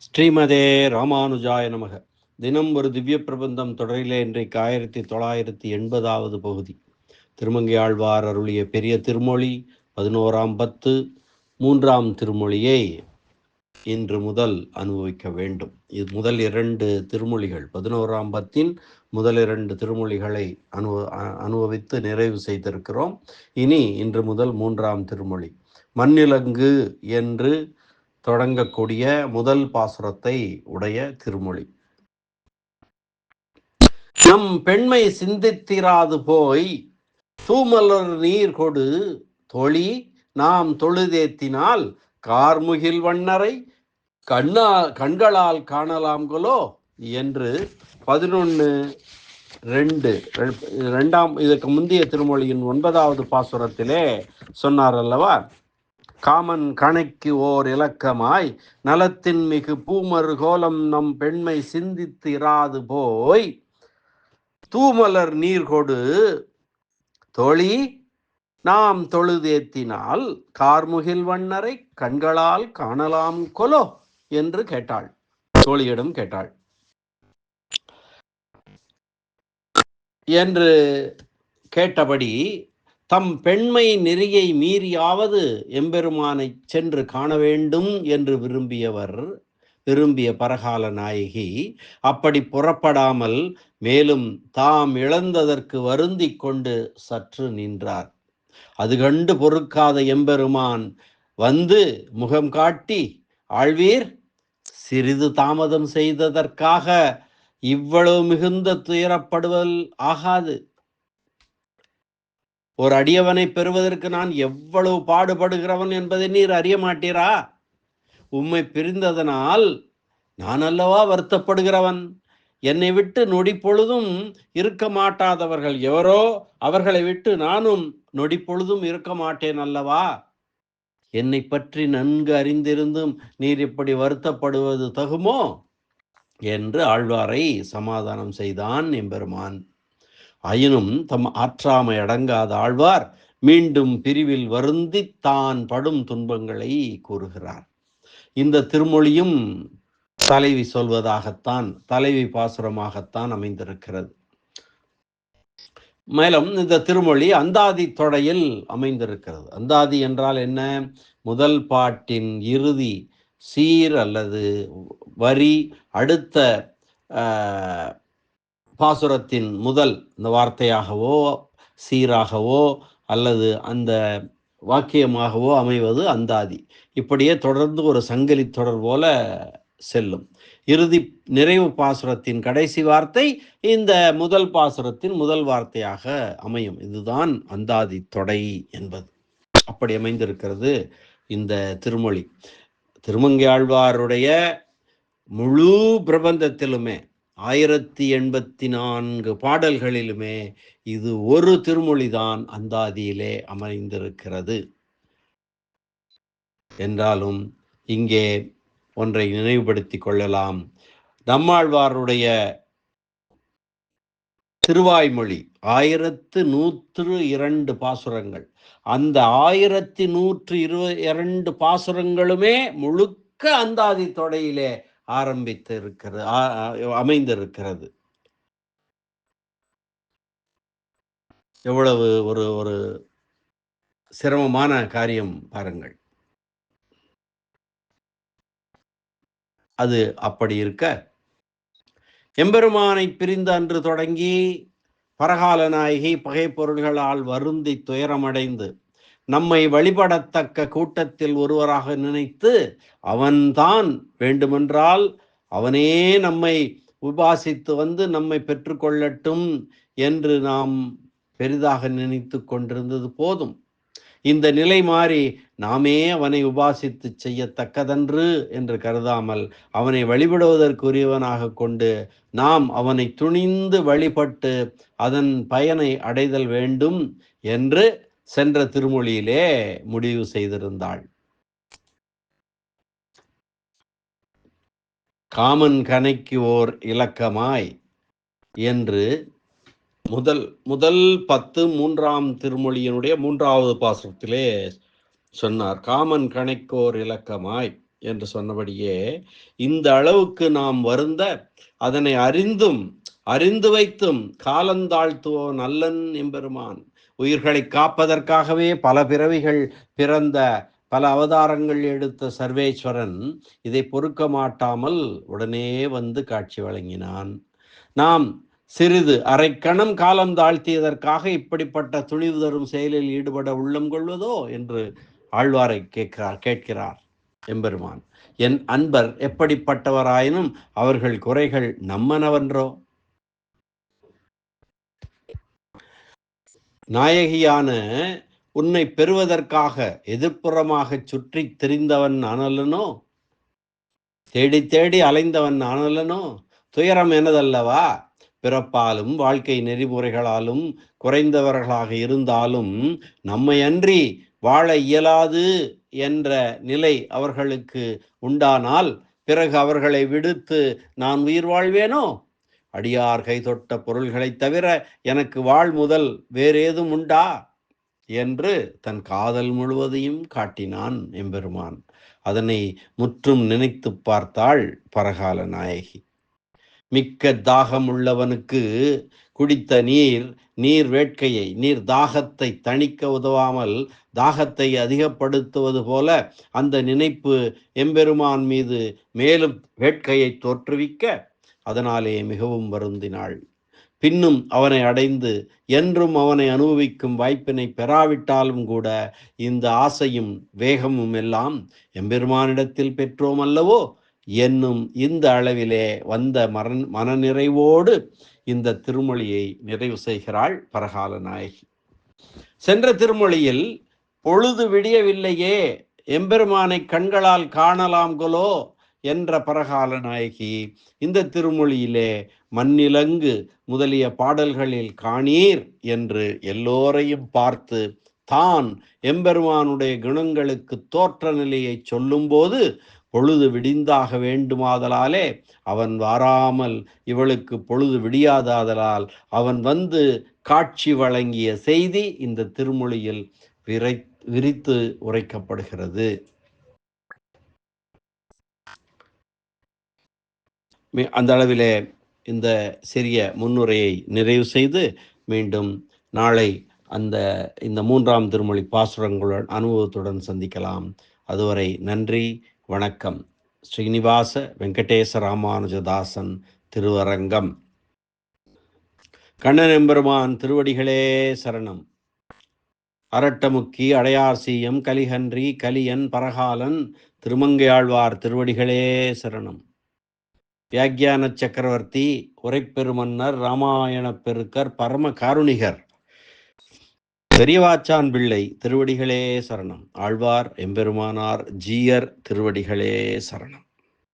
ஸ்ரீமதே ராமானுஜாய நமக. தினம் ஒரு திவ்ய பிரபந்தம் தொடரிலே இன்றைக்கு ஆயிரத்தி தொள்ளாயிரத்தி எண்பதாவது பகுதி. திருமங்கை ஆழ்வார் அருளிய பெரிய திருமொழி பதினோராம் பத்து மூன்றாம் திருமொழியை இன்று முதல் அனுபவிக்க வேண்டும். இது முதல் இரண்டு திருமொழிகள். பதினோராம் பத்தின் முதல் இரண்டு திருமொழிகளை அனுப அனுபவித்து நிறைவு செய்திருக்கிறோம். இனி இன்று முதல் மூன்றாம் திருமொழி. மண்ணிலங்கு என்று தொடங்கக்கூடிய முதல் பாசுரத்தை உடைய திருமொழி. நம் பெண்மை சிந்தித்திராது போய் தூமலர் நீர் கொடு தொழி நாம் தொழுதேத்தினால் கார்முகில் வண்ணரை கண்ணா கண்களால் காணலாம்களோ என்று பதினொன்று ரெண்டு ரெண்டாம் இதற்கு முந்தைய திருமொழியின் ஒன்பதாவது பாசுரத்திலே சொன்னார் அல்லவா? காமன் கணைக்கு ஓர் இலக்கமாய் நலத்தின் மிகு பூமர் கோலம் நம் பெண்மை சிந்தித்து இராது போய் தூமலர் நீர் கொடு. தொழி நாம் தொழுதேத்தினால் கார்முகில் வண்ணரை கண்களால் காணலாம் கொலோ என்று கேட்டாள். தோழியிடம் கேட்டாள். என்று கேட்டபடி தம் பெண்மை நெறியை மீறியாவது எம்பெருமானை சென்று காண வேண்டும் என்று விரும்பியவர் விரும்பிய பரகால நாயகி. அப்படி புறப்படாமல் மேலும் தாம் இழந்ததற்கு வருந்தி கொண்டு சற்று நின்றார். அது கண்டு பொறுக்காத எம்பெருமான் வந்து முகம் காட்டி ஆழ்வீர் சிறிது தாமதம் செய்ததற்காக இவ்வளவு மிகுந்த துயரப்படுவல் ஆகாது. ஒரு அடியவனை பெறுவதற்கு நான் எவ்வளவு பாடுபடுகிறவன் என்பதை நீர் அறிய மாட்டீரா? உம்மை பிரிந்ததனால் நான் அல்லவா வருத்தப்படுகிறவன்? என்னை விட்டு நொடி பொழுதும் இருக்க மாட்டாதவர்கள் எவரோ அவர்களை விட்டு நானும் நொடி பொழுதும் இருக்க மாட்டேன் அல்லவா? என்னை பற்றி நன்கு அறிந்திருந்தும் நீர் இப்படி வருத்தப்படுவது தகுமோ? என்று ஆழ்வாரை சமாதானம் செய்தான் எம்பெருமான். ஆயினும் தம் ஆற்றாமை அடங்காத ஆழ்வார் மீண்டும் பிரிவில் வருந்தி தான் படும் துன்பங்களை கூறுகிறார். இந்த திருமொழியும் தலைவி சொல்வதாகத்தான் தலைவி பாசுரமாகத்தான் அமைந்திருக்கிறது. மேலும் இந்த திருமொழி அந்தாதி தொடையில் அமைந்திருக்கிறது. அந்தாதி என்றால் என்ன? முதல் பாட்டின் இறுதி சீர் அல்லது வரி அடுத்த பாசுரத்தின் முதல் இந்த வார்த்தையாகவோ சீராகவோ அல்லது அந்த வாக்கியமாகவோ அமைவது அந்தாதி. இப்படியே தொடர்ந்து ஒரு சங்கிலி தொடர் போல செல்லும். இறுதி நிறைவு பாசுரத்தின் கடைசி வார்த்தை இந்த முதல் பாசுரத்தின் முதல் வார்த்தையாக அமையும். இதுதான் அந்தாதி தொடை என்பது. அப்படி அமைந்திருக்கிறது இந்த திருமொழி. திருமங்கையாழ்வாருடைய முழு பிரபந்தத்திலுமே ஆயிரத்தி எண்பத்தி நான்கு பாடல்களிலுமே இது ஒரு திருமொழிதான் அந்தாதியிலே அமைந்திருக்கிறது. என்றாலும் இங்கே ஒன்றை நினைவுபடுத்திக் கொள்ளலாம். நம்மாழ்வாருடைய திருவாய்மொழி ஆயிரத்து நூற்று இரண்டு பாசுரங்கள். அந்த ஆயிரத்தி நூற்று இரு இரண்டு பாசுரங்களுமே முழுக்க அந்தாதி தொடையிலே ஆரம்பித்து இருக்கிறது அமைந்திருக்கிறது. எவ்வளவு ஒரு ஒரு சிரமமான காரியம் பாருங்கள். அது அப்படி இருக்க எம்பெருமானை பிரிந்த அன்று தொடங்கி பரகால நாயகி பகை பொருள்களால் வருந்தி துயரமடைந்து நம்மை வழிபடத்தக்க கூட்டத்தில் ஒருவராக நினைத்து அவன்தான் வேண்டுமென்றால் அவனே நம்மை உபாசித்து வந்து நம்மை பெற்றுக்கொள்ளட்டும் என்று நாம் பெரிதாக நினைத்து கொண்டிருந்தது போதும். இந்த நிலை மாறி நாமே அவனை உபாசித்து செய்யத்தக்கதன்று என்று கருதாமல் அவனை வழிபடுவதற்குரியவனாக கொண்டு நாம் அவனை துணிந்து வழிபட்டு அதன் பயனை அடைதல் வேண்டும் என்று சென்ற திருமொழியிலே முடிவு செய்திருந்தாள். காமன் கனைக்கு ஓர் இலக்கமாய் என்று முதல் முதல் பத்து மூன்றாம் திருமொழியினுடைய மூன்றாவது பாசுரத்திலே சொன்னார். காமன் கணைக்கோர் இலக்கமாய் என்று சொன்னபடியே இந்த அளவுக்கு நாம் வருந்த அதனை அறிந்தும் அறிந்து வைத்தும் காலந்தாழ்த்துவோ நல்லன் எம்பெருமான். உயிர்களை காப்பதற்காகவே பல பிறவிகள் பிறந்த பல அவதாரங்கள் எடுத்த சர்வேஸ்வரன் இதை பொறுக்க மாட்டாமல் உடனே வந்து காட்சி வழங்கினான். நாம் சிறிது அரைக்கணம் காலம் தாழ்த்தியதற்காக இப்படிப்பட்ட துணிவு தரும் செயலில் ஈடுபட உள்ளம் கொள்வதோ என்று ஆழ்வாரை கேட்கிறார் கேட்கிறார் எம்பெருமான். என் அன்பர் எப்படிப்பட்டவராயினும் அவர்கள் குறைகள் நம்மனவன்றோ? நாயகியான உன்னை பெறுவதற்காக எதிர்ப்புறமாக சுற்றி திரிந்தவன் அனலனோ தேடி தேடி அலைந்தவன் அனலனோ துயரம் எனதல்லவா? பிறப்பாலும் வாழ்க்கை நெறிமுறைகளாலும் குறைந்தவர்களாக இருந்தாலும் நம்மை அன்றி வாழ இயலாது என்ற நிலை அவர்களுக்கு உண்டானால் பிறகு அவர்களை விடுத்து நான் உயிர் வாழ்வேனோ? அடியார் கை தொட்ட பொருள்களைத் தவிர எனக்கு வாழ் முதல் வேறேதும் உண்டா? என்று தன் காதல் முழுவதையும் காட்டினான் எம்பெருமான். அதனை முற்றும் நினைத்து பார்த்தாள் பரகால நாயகி. மிக்க தாகம் உள்ளவனுக்கு குடித்த நீர் நீர் வேட்கையை நீர் தாகத்தை தணிக்க உதவாமல் தாகத்தை அதிகப்படுத்துவது போல அந்த நினைப்பு எம்பெருமான் மீது மேலும் வேட்கையை தோற்றுவிக்க அதனாலே மிகவும் வருந்தினாள். பின்னும் அவனை அடைந்து என்றும் அவனை அனுபவிக்கும் வாய்ப்பினை பெறாவிட்டாலும் கூட இந்த ஆசையும் வேகமும் எல்லாம் எம்பெருமானிடத்தில் பெற்றோம் அல்லவோ? என்னும் இந்த அளவிலே வந்த மரன் மனநிறைவோடு இந்த திருமொழியை நிறைவு செய்கிறாள் பரகால நாயகி. சென்ற திருமொழியில் பொழுது விடியவில்லையே எம்பெருமானை கண்களால் காணலாம் கொலோ? என்ற பரகால நாயகி இந்த திருமொழியிலே மண்ணிலங்கு முதலிய பாடல்களில் காணீர் என்று எல்லோரையும் பார்த்து தான் எம்பெருமானுடைய குணங்களுக்கு தோற்ற நிலையை சொல்லும்போது பொழுது விடிந்தாக வேண்டுமாதலாலே அவன் வாராமல் இவளுக்கு பொழுது விடியாதாதலால் அவன் வந்து காட்சி வழங்கிய செய்தி இந்த திருமொழியில் விரை விரித்து உரைக்கப்படுகிறது. அந்த அளவிலே இந்த சிறிய முன்னுரையை நிறைவு செய்து மீண்டும் நாளை அந்த இந்த மூன்றாம் திருமொழி பாசுரங்களுடன் அனுபவத்துடன் சந்திக்கலாம். அதுவரை நன்றி வணக்கம். ஸ்ரீனிவாச வெங்கடேச ராமானுஜதாசன் திருவரங்கம். கண்ணன் எம்பெருமான் திருவடிகளே சரணம். அரட்டமுக்கி அடையார் சீயம் கலிகன்றி கலியன் பரகாலன் திருமங்கையாழ்வார் திருவடிகளே சரணம். வியாக்கியான சக்கரவர்த்தி உரைப்பெருமன்னர் ராமாயண பெருக்கர் பரம காருணிகர். பெரியவாச்சான் பிள்ளை திருவடிகளே சரணம். ஆழ்வார் எம்பெருமானார் ஜீயர் திருவடிகளே சரணம்.